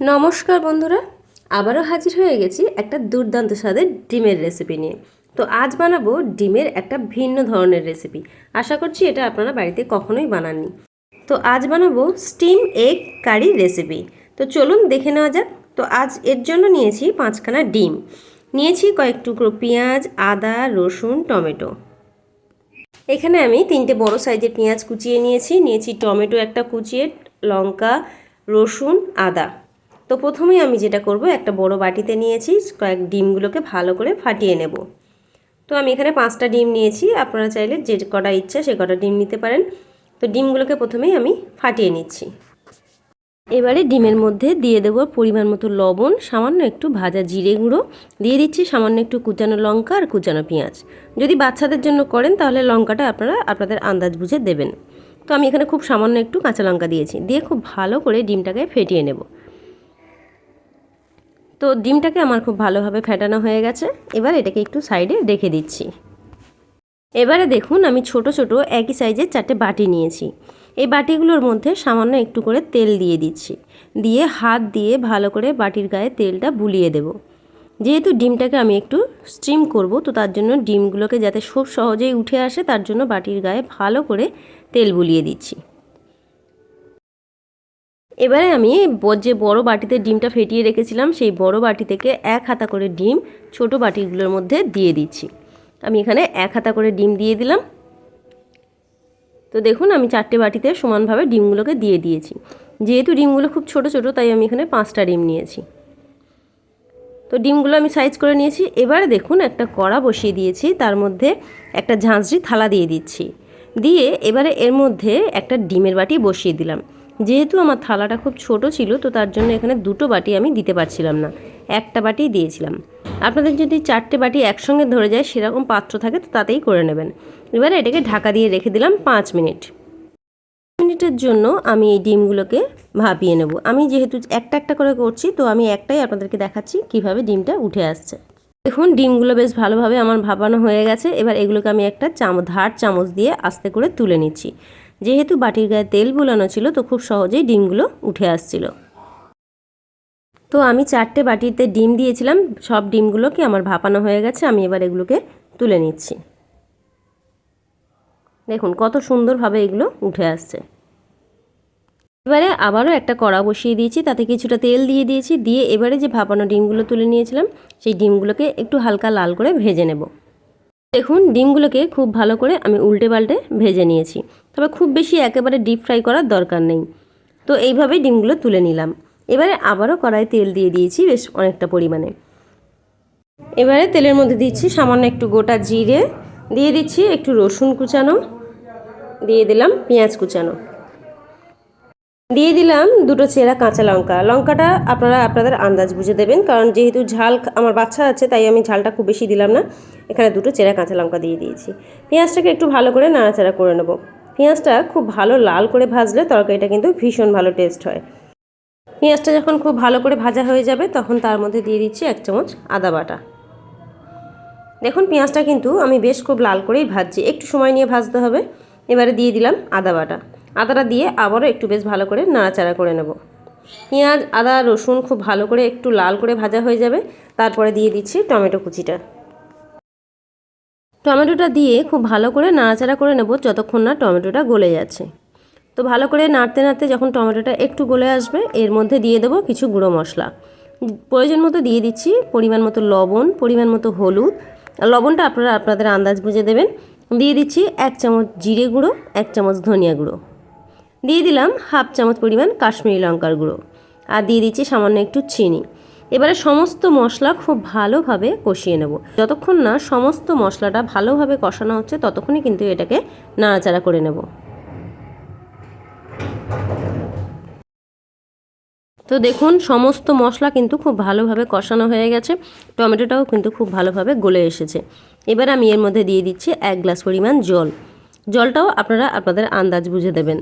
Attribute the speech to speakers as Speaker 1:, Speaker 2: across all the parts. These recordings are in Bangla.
Speaker 1: নমস্কার বন্ধুরা, আবারও হাজির হয়ে গেছি একটা দুর্দান্ত স্বাদের ডিমের রেসিপি নিয়ে। তো আজ বানাবো ডিমের একটা ভিন্ন ধরনের রেসিপি আশা করছি এটা আপনারা বাড়িতে কখনোই বানাননি। তো আজ বানাবো স্টিম এগ কারি রেসিপি তো চলুন দেখে নেওয়া যাক। তো আজ এর জন্য নিয়েছি পাঁচখানা ডিম। নিয়েছি কয়েক টুকরো পেঁয়াজ, আদা, রসুন, টমেটো। এখানে আমি তিনটে বড় সাইজের পেঁয়াজ কুচিয়ে নিয়েছি। নিয়েছি টমেটো একটা কুচিয়ে, লঙ্কা, রসুন, আদা। তো প্রথমেই আমি যেটা করব, একটা বড় বাটিতে নিয়েছি, কয়েক ডিমগুলোকে ভালো করে ফাটিয়ে নেব। তো আমি এখানে পাঁচটা ডিম নিয়েছি, আপনারা চাইলে যে কটা ইচ্ছা সে কটা ডিম নিতে পারেন। তো ডিমগুলোকে প্রথমেই আমি ফাটিয়ে নিচ্ছি। এবারে ডিমের মধ্যে দিয়ে দেবো পরিমাণ মতো লবণ, সামান্য একটু ভাজা জিরে গুঁড়ো। দিয়ে দিচ্ছি সামান্য একটু কুচানো লঙ্কা আর কুচানো পেঁয়াজ। যদি বাচ্চাদের জন্য করেন তাহলে লঙ্কাটা আপনারা আপনাদের আন্দাজ বুঝে দেবেন। তো আমি এখানে খুব সামান্য একটু কাঁচা লঙ্কা দিয়েছি। দিয়ে খুব ভালো করে ডিমটাকে ফেটিয়ে নেব। তো ডিমটাকে আমার খুব ভালোভাবে ফেটানো হয়ে গেছে। এবার এটাকে একটু সাইডে রেখে দিচ্ছি। এবারে দেখুন, আমি ছোট ছোট একই সাইজের চারটে বাটি নিয়েছি। এই বাটিগুলোর মধ্যে সামান্য একটু করে তেল দিয়ে দিচ্ছি। দিয়ে হাত দিয়ে ভালো করে বাটির গায়ে তেলটা বুলিয়ে দেব। যেহেতু ডিমটাকে আমি একটু স্টিম করব, তো তার জন্য ডিমগুলোকে যাতে খুব সহজেই উঠে আসে, তার জন্য বাটির গায়ে ভালো করে তেল বুলিয়ে দিচ্ছি। এবারে আমি যে বড় বাটিতে ডিমটা ফেটিয়ে রেখেছিলাম, সেই বড় বাটি থেকে এক হাতা করে ডিম ছোট বাটিগুলোর মধ্যে দিয়ে দিচ্ছি। আমি এখানে এক হাতা করে ডিম দিয়ে দিলাম। তো দেখুন, আমি চারটে বাটিতে সমানভাবে ডিমগুলোকে দিয়ে দিয়েছি। যেহেতু ডিমগুলো খুব ছোট ছোট, তাই আমি এখানে পাঁচটা ডিম নিয়েছি। তো ডিমগুলো আমি সাইজ করে নিয়েছি। এবারে দেখুন, একটা কড়া বসিয়ে দিয়েছি। তার মধ্যে একটা ঝাঁঝরি থালা দিয়ে দিচ্ছি। দিয়ে এবারে এর মধ্যে একটা ডিমের বাটি বসিয়ে দিলাম। যেহেতু আমার থালাটা খুব ছোট ছিল, তো তার জন্য এখানে দুটো বাটি আমি দিতে পারছিলাম না। একটা বাটি দিয়েছিলাম। আপনাদের যদি চারটে বাটি একসঙ্গে ধরে যায়, সেরকম পাত্র থাকে, তো তাতেই করে নেবেন। এবারে এটাকে ঢাকা দিয়ে রেখে দিলাম পাঁচ মিনিট। মিনিটের জন্য আমি এই ডিমগুলোকে ভাপিয়ে নেব। আমি যেহেতু একটা একটা করে করছি, তো আমি একটাই আপনাদেরকে দেখাচ্ছি কীভাবে ডিমটা উঠে আসছে। দেখুন, ডিমগুলো বেশ ভালোভাবে আমার ভাপানো হয়ে গেছে। এবার এগুলোকে আমি একটা চামচ, ধার চামচ দিয়ে আস্তে করে তুলে নিচ্ছি। যেহেতু বাটির গায়ে তেল বুলানো ছিল, তো খুব সহজেই ডিমগুলো উঠে আসছিল। তো আমি চারটে বাটিতে ডিম দিয়েছিলাম। সব ডিমগুলোকে আমার ভাপানো হয়ে গেছে। আমি এবার এগুলোকে তুলে নিচ্ছি। দেখুন, কত সুন্দরভাবে এগুলো উঠে আসছে। এবারে আবারও একটা কড়া বসিয়ে দিয়েছি, তাতে কিছুটা তেল দিয়ে দিয়েছি, দিয়ে এবারে যে ভাপানো ডিমগুলো তুলে নিয়েছিলাম, সেই ডিমগুলোকে একটু হালকা লাল করে ভেজে নেব। দেখুন, ডিমগুলোকে খুব ভালো করে আমি উল্টে পাল্টে ভেজে নিয়েছি। তবে খুব বেশি একেবারে ডিপ ফ্রাই করার দরকার নেই। তো এইভাবে ডিমগুলো তুলে নিলাম। এবারে আবারও কড়াই তেল দিয়ে দিয়েছি বেশ অনেকটা পরিমাণে। এবারে তেলের মধ্যে দিচ্ছি সামান্য একটু গোটা জিরে, দিয়ে দিচ্ছি একটু রসুন কুচানো, দিয়ে দিলাম পেঁয়াজ কুচানো। দিয়ে দিলাম দুটো চেরা কাঁচা লঙ্কা। লঙ্কাটা আপনারা আপনাদের আন্দাজ বুঝে দেবেন, কারণ যেহেতু ঝাল আমার বাচ্চা আছে, তাই আমি ঝালটা খুব বেশি দিলাম না। এখানে দুটো চেরা কাঁচা লঙ্কা দিয়ে দিয়েছি। পেঁয়াজটাকে একটু ভালো করে নাড়াচাড়া করে নেব। পেঁয়াজটা খুব ভালো লাল করে ভাজলে তরকারিটা কিন্তু ভীষণ ভালো টেস্ট হয়। পেঁয়াজটা যখন খুব ভালো করে ভাজা হয়ে যাবে, তখন তার মধ্যে দিয়ে দিচ্ছি এক চামচ আদা বাটা। দেখুন, পেঁয়াজটা কিন্তু আমি বেশ খুব লাল করেই ভাজছি। একটু সময় নিয়ে ভাজতে হবে। এবারে দিয়ে দিলাম আদা বাটা। আদাটা দিয়ে আবারও একটু বেশ ভালো করে নাড়াচাড়া করে নেব। পেঁয়াজ, আদা, রসুন খুব ভালো করে একটু লাল করে ভাজা হয়ে যাবে। তারপরে দিয়ে দিচ্ছি টমেটো কুচিটা। টমেটোটা দিয়ে খুব ভালো করে নাড়াচাড়া করে নেব যতক্ষণ না টমেটোটা গলে যাচ্ছে। তো ভালো করে নাড়তে নাড়তে যখন টমেটোটা একটু গলে আসবে, এর মধ্যে দিয়ে দেবো কিছু গুঁড়ো মশলা। প্রয়োজন মতো দিয়ে দিচ্ছি পরিমাণ মতো লবণ, পরিমাণ মতো হলুদ। লবণটা আপনারা আপনাদের আন্দাজ বুঝে দেবেন। দিয়ে দিচ্ছি এক চামচ জিরে গুঁড়ো, এক চামচ ধনিয়া গুঁড়ো। দিয়ে দিলাম হাফ চামচ পরিমাণ কাশ্মীরি লঙ্কার গুঁড়ো। আর দিয়ে দিচ্ছি সামান্য একটু চিনি। এবারে সমস্ত মশলা খুব ভালোভাবে কষিয়ে নেব। যতক্ষণ না সমস্ত মশলাটা ভালোভাবে কষানো হচ্ছে, ততক্ষণই কিন্তু এটাকে নাড়াচাড়া করে নেব। তো দেখুন, সমস্ত মশলা কিন্তু খুব ভালোভাবে কষানো হয়ে গেছে। টমেটোটাও কিন্তু খুব ভালোভাবে গলে এসেছে। এবার আমি এর মধ্যে দিয়ে দিচ্ছি এক গ্লাস পরিমাণ জল। জলটাও আপনারা আপনাদের আন্দাজ বুঝে দেবেন।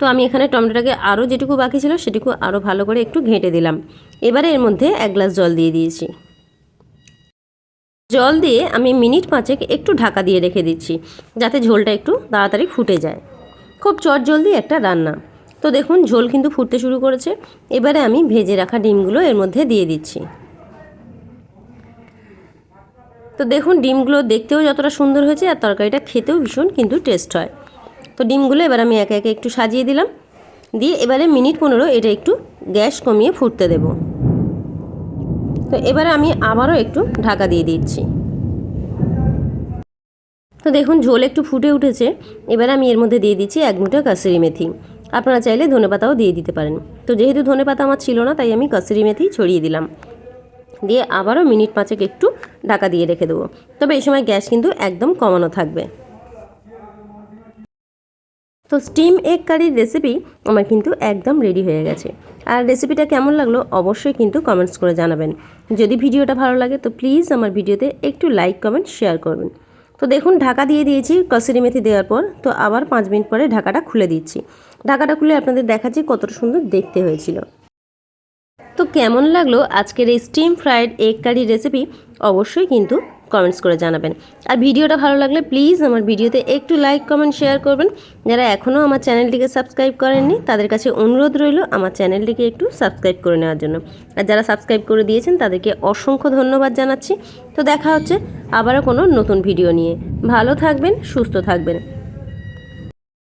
Speaker 1: তো আমি এখানে টমেটোটাকে আরও যেটুকু বাকি ছিল সেটুকু আরও ভালো করে একটু ঘেঁটে দিলাম। এবারে এর মধ্যে এক গ্লাস জল দিয়ে দিয়েছি। জল দিয়ে আমি মিনিট পাঁচেক একটু ঢাকা দিয়ে রেখে দিচ্ছি, যাতে ঝোলটা একটু তাড়াতাড়ি ফুটে যায়। খুব চট জলদি একটা রান্না। তো দেখুন, ঝোল কিন্তু ফুটতে শুরু করেছে। এবারে আমি ভেজে রাখা ডিমগুলো এর মধ্যে দিয়ে দিচ্ছি। তো দেখুন, ডিমগুলো দেখতেও যতটা সুন্দর হয়েছে আর তরকারিটা খেতেও ভীষণ কিন্তু টেস্ট হয়। তো ডিমগুলো এবার আমি একে একে একটু সাজিয়ে দিলাম। দিয়ে এবারে মিনিট পনেরো এটা একটু গ্যাস কমিয়ে ফুটতে দেব। তো এবারে আমি আবারও একটু ঢাকা দিয়ে দিচ্ছি। তো দেখুন ঝোল একটু ফুটে উঠেছে। এবারে আমি এর মধ্যে দিয়ে দিচ্ছি এক মুঠো কাসুরি মেথি। আপনারা চাইলে ধনেপাতাও দিয়ে দিতে পারেন। তো যেহেতু ধনেপাতা আমার ছিল না, তাই আমি কাসুরি মেথি ছড়িয়ে দিলাম। দিয়ে আবারও মিনিট পাঁচেক একটু ঢাকা দিয়ে রেখে দেবো। তবে এই সময় গ্যাস কিন্তু একদম কমানো থাকবে। তো স্টিম এগ কারির রেসিপি আমার কিন্তু একদম রেডি হয়ে গেছে। আর রেসিপিটা কেমন লাগল অবশ্যই কিন্তু কমেন্টস করে জানাবেন। যদি ভিডিওটা ভালো লাগে তো প্লিজ আমার ভিডিওতে একটু লাইক কমেন্ট শেয়ার করবেন। তো দেখুন, ঢাকা দিয়ে দিয়েছি কসুরি মেথি দেওয়ার পর, তো আবার পাঁচ মিনিট পরে ঢাকাটা খুলে দিচ্ছি। ঢাকাটা খুলে আপনাদের দেখাচ্ছি কতটা সুন্দর দেখতে হয়েছিল। তো কেমন লাগল আজকের এই steam fried egg curry recipe অবশ্যই কিন্তু কমেন্টস করে জানাবেন। আর ভিডিওটা ভালো লাগলে প্লিজ আমার ভিডিওতে একটু লাইক কমেন্ট শেয়ার করবেন। যারা এখনও আমার চ্যানেলটিকে সাবস্ক্রাইব করেননি, তাদের কাছে অনুরোধ রইল আমার চ্যানেলটিকে একটু সাবস্ক্রাইব করে নেওয়ার জন্য। আর যারা সাবস্ক্রাইব করে দিয়েছেন, তাদেরকে অসংখ্য ধন্যবাদ জানাচ্ছি। তো দেখা হচ্ছে আবারও কোনো নতুন ভিডিও নিয়ে। ভালো থাকবেন, সুস্থ থাকবেন।